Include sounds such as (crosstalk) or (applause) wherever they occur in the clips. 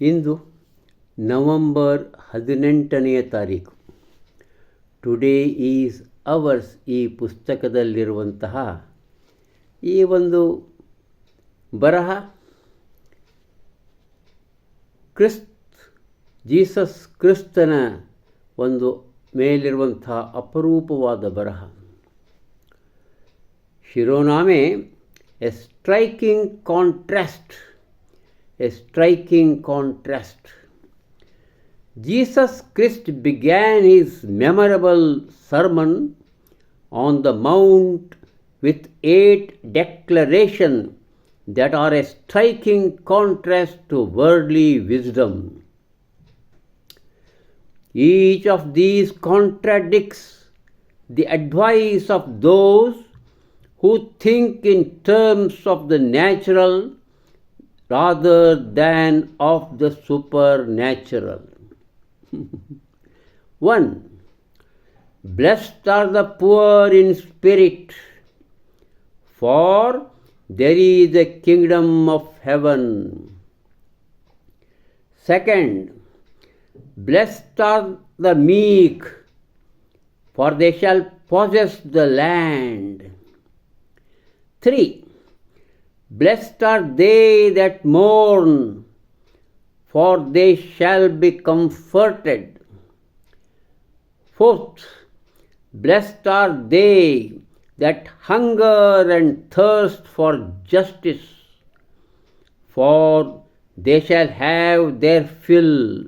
ಇಂದು November ಹದಿನೆಂಟನೆಯ ತಾರೀಕು. Today is ours ಈ ಪುಸ್ತಕದಲ್ಲಿರುವಂತಹ ಈ ಒಂದು ಬರಹ ಕ್ರಿಸ್ತ್, ಜೀಸಸ್ ಕ್ರಿಸ್ತನ ಒಂದು ಮೇಲಿರುವಂತಹ ಅಪರೂಪವಾದ ಬರಹ. ಶಿರೋನಾಮೆ a striking contrast a striking contrast. Jesus Christ began his memorable sermon on the Mount with eight declarations that are a striking contrast to worldly wisdom. Each of these contradicts the advice of those who think in terms of the natural rather than of the supernatural. (laughs) 1. Blessed are the poor in spirit, for there is the kingdom of heaven. Second, blessed are the meek, for they shall possess the land. 3. Blessed are they that mourn, for they shall be comforted. Fourth, blessed are they that hunger and thirst for justice, for they shall have their fill.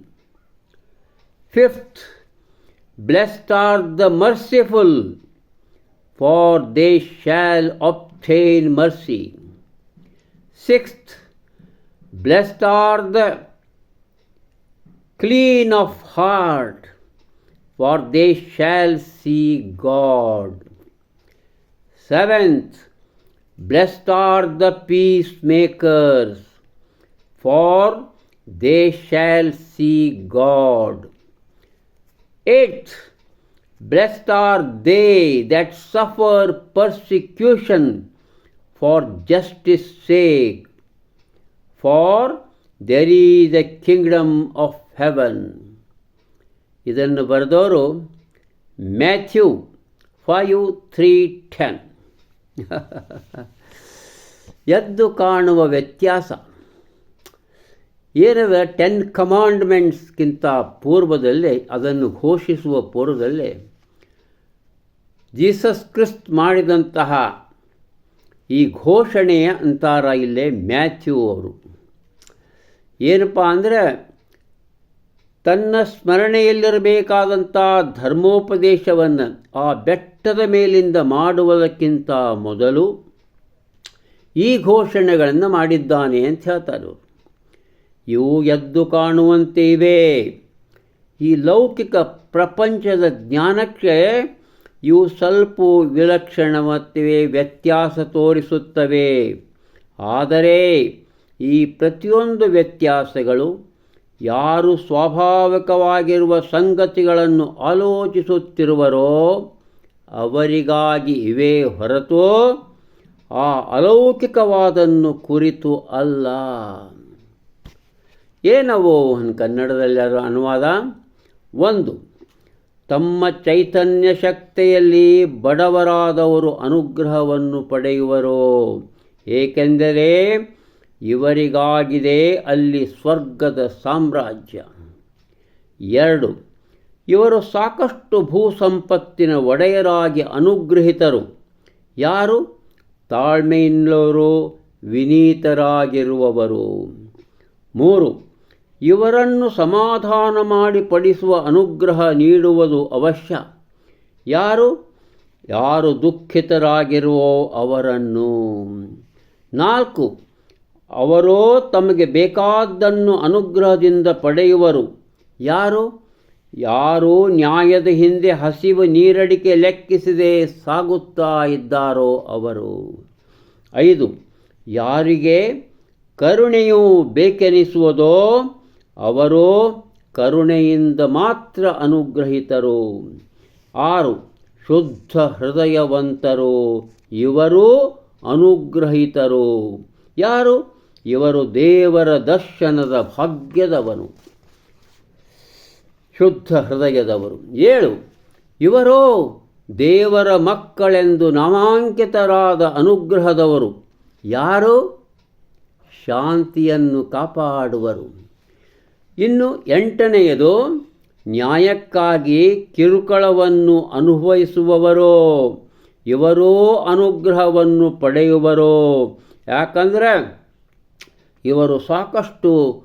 Fifth, blessed are the merciful, for they shall obtain mercy. Sixth, blessed are the clean of heart, for they shall see God. Seventh, blessed are the peacemakers, for they shall see God. Eighth, blessed are they that suffer persecution for justice sake, for there is a kingdom of heaven. ಇದನ್ನು ಬರೆದವರು Matthew five three ten ಎದ್ದು ಕಾಣುವ ವ್ಯತ್ಯಾಸ ಏನದ ten ಕಮಾಂಡ್ಮೆಂಟ್ಸ್ಗಿಂತ ಪೂರ್ವದಲ್ಲೇ ಅದನ್ನು ಘೋಷಿಸುವ ಪೂರ್ವದಲ್ಲೇ Jesus Christ ಮಾಡಿದಂತಹ ಈ ಘೋಷಣೆಯ ಅಂತಾರ ಇಲ್ಲೇ ಮ್ಯಾಥ್ಯೂ ಅವರು. ಏನಪ್ಪ ಅಂದರೆ, ತನ್ನ ಸ್ಮರಣೆಯಲ್ಲಿರಬೇಕಾದಂಥ ಧರ್ಮೋಪದೇಶವನ್ನು ಆ ಬೆಟ್ಟದ ಮೇಲಿಂದ ಮಾಡುವುದಕ್ಕಿಂತ ಮೊದಲು ಈ ಘೋಷಣೆಗಳನ್ನು ಮಾಡಿದ್ದಾನೆ ಅಂತ ಹೇಳ್ತಾರೆ ಇವು ಎದ್ದು ಕಾಣುವಂತೆ ಇವೆ. ಈ ಲೌಕಿಕ ಪ್ರಪಂಚದ ಜ್ಞಾನಕ್ಕೆ ಇವು ಸ್ವಲ್ಪ ವಿಲಕ್ಷಣವತ್ತಿವೆ ವ್ಯತ್ಯಾಸ ತೋರಿಸುತ್ತವೆ. ಆದರೆ ಈ ಪ್ರತಿಯೊಂದು ವ್ಯತ್ಯಾಸಗಳು ಯಾರು ಸ್ವಾಭಾವಿಕವಾಗಿರುವ ಸಂಗತಿಗಳನ್ನು ಆಲೋಚಿಸುತ್ತಿರುವರೋ ಅವರಿಗಾಗಿ ಇವೆ ಹೊರತು ಆ ಅಲೌಕಿಕವಾದನ್ನು ಕುರಿತು ಅಲ್ಲ. ಏನವೋ ಕನ್ನಡದಲ್ಲಿ ಅದರ ಅನುವಾದ? ಒಂದು ತಮ್ಮ ಚೈತನ್ಯ ಶಕ್ತಿಯಲ್ಲಿ ಬಡವರಾದವರು ಅನುಗ್ರಹವನ್ನು ಪಡೆಯುವರು. ಏಕೆಂದರೆ ಇವರಿಗಾಗಿದೆ ಅಲ್ಲಿ ಸ್ವರ್ಗದ ಸಾಮ್ರಾಜ್ಯ. ಎರಡು, ಇವರು ಸಾಕಷ್ಟು ಭೂ ಸಂಪತ್ತಿನ ಒಡೆಯರಾಗಿ ಅನುಗ್ರಹಿತರು. ಯಾರು? ತಾಳ್ಮೆಯಿಂದವರು ವಿನೀತರಾಗಿರುವವರು. ಮೂರು ಇವರನ್ನು ಸಮಾಧಾನ ಮಾಡಿ ಪಡಿಸುವ ಅನುಗ್ರಹ ನೀಡುವುದು ಅವಶ್ಯ. ಯಾರು? ಯಾರು ದುಃಖಿತರಾಗಿರುವೋ ಅವರನ್ನು. ನಾಲ್ಕು, ಅವರೋ ತಮಗೆ ಬೇಕಾದ್ದನ್ನು ಅನುಗ್ರಹದಿಂದ ಪಡೆಯುವರು. ಯಾರು? ಯಾರು ನ್ಯಾಯದ ಹಿಂದೆ ಹಸಿವು ನೀರಡಿಕೆ ಲೆಕ್ಕಿಸದೆ ಸಾಗುತ್ತಾ ಇದ್ದಾರೋ ಅವರು. ಐದು, ಯಾರಿಗೆ ಕರುಣೆಯು ಬೇಕೆನಿಸುವುದೋ ಅವರು ಕರುಣೆಯಿಂದ ಮಾತ್ರ ಅನುಗ್ರಹಿತರು. ಆರು, ಶುದ್ಧ ಹೃದಯವಂತರು, ಇವರು ಅನುಗ್ರಹಿತರು. ಯಾರು? ಇವರು ದೇವರ ದರ್ಶನದ ಭಾಗ್ಯದವನು. ಶುದ್ಧ ಹೃದಯದವರು. ಏಳು, ಇವರೋ ದೇವರ ಮಕ್ಕಳೆಂದು ನಾಮಾಂಕಿತರಾದ ಅನುಗ್ರಹದವರು. ಯಾರು? ಶಾಂತಿಯನ್ನು ಕಾಪಾಡುವರು. ಇನ್ನು ಎಂಟನೆಯದು, ನ್ಯಾಯಕ್ಕಾಗಿ ಕಿರುಕುಳವನ್ನು ಅನುಭವಿಸುವವರೋ, ಇವರೋ ಅನುಗ್ರಹವನ್ನು ಪಡೆಯುವರೋ. ಯಾಕಂದರೆ, ಇವರು ಸಾಕಷ್ಟು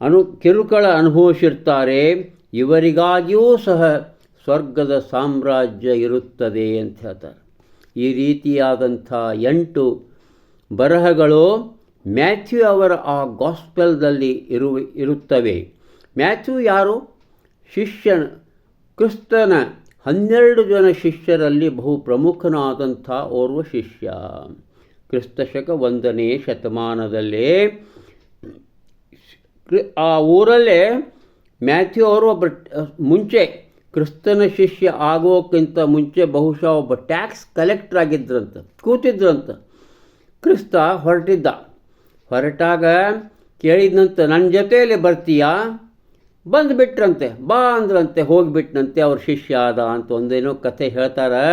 ಅನು, ಕಿರುಕುಳ ಅನುಭವಿಸಿರ್ತಾರೆ, ಇವರಿಗಾಗಿಯೂ ಸಹ ಸ್ವರ್ಗದ ಸಾಮ್ರಾಜ್ಯ ಇರುತ್ತದೆ ಅಂತ ಹೇಳ್ತಾರೆ. ಈ ರೀತಿಯಾದಂಥ ಎಂಟು ಬರಹಗಳು ಮ್ಯಾಥ್ಯೂ ಅವರ ಆ ಗಾಸ್ಪೆಲ್ದಲ್ಲಿ ಇರು, ಇರುತ್ತವೆ. ಮ್ಯಾಥ್ಯೂ ಯಾರು? ಶಿಷ್ಯನ, ಕ್ರಿಸ್ತನ ಹನ್ನೆರಡು ಜನ ಶಿಷ್ಯರಲ್ಲಿ ಬಹು ಪ್ರಮುಖನಾದಂಥ ಓರ್ವ ಶಿಷ್ಯ. ಕ್ರಿಸ್ತಶಕ ಒಂದನೇ ಶತಮಾನದಲ್ಲೇ ಆ ಊರಲ್ಲೇ ಮ್ಯಾಥ್ಯೂ ಅವರು ಒಬ್ಬ, ಮುಂಚೆ ಕ್ರಿಸ್ತನ ಶಿಷ್ಯ ಆಗೋಕ್ಕಿಂತ ಮುಂಚೆ ಬಹುಶಃ ಒಬ್ಬ ಟ್ಯಾಕ್ಸ್ ಕಲೆಕ್ಟರ್ ಆಗಿದ್ರಂತೆ, ಕೂತಿದ್ರಂತ. ಕ್ರಿಸ್ತ ಹೊರಟಿದ್ದ. ಹೊರಟಾಗ ಕೇಳಿದಂತ ನನ್ನ ಜೊತೆಯಲ್ಲಿ ಬರ್ತೀಯಾ? ಬಂದುಬಿಟ್ರಂತೆ, ಬಾ ಅಂದ್ರಂತೆ, ಹೋಗಿಬಿಟ್ನಂತೆ, ಅವ್ರ ಶಿಷ್ಯ ಆದ ಅಂತ ಒಂದೇನೋ ಕಥೆ ಹೇಳ್ತಾರೆ.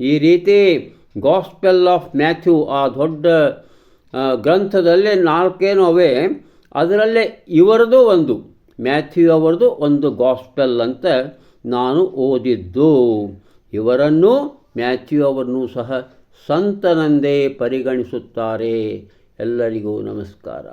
ಈ ರೀತಿ ಗಾಸ್ಪೆಲ್ ಆಫ್ ಮ್ಯಾಥ್ಯೂ ಆ ದೊಡ್ಡ ಗ್ರಂಥದಲ್ಲೇ ನಾಲ್ಕೇನೋ ಅವೆ, ಅದರಲ್ಲೇ ಇವರದು ಒಂದು ಮ್ಯಾಥ್ಯೂ ಅವರದು ಒಂದು ಗಾಸ್ಪೆಲ್ ಅಂತ ನಾನು ಓದಿದ್ದು. ಇವರನ್ನು ಮ್ಯಾಥ್ಯೂ ಅವರನ್ನು ಸಹ ಸಂತನಂದೇ ಪರಿಗಣಿಸುತ್ತಾರೆ. ಎಲ್ಲರಿಗೂ ನಮಸ್ಕಾರ.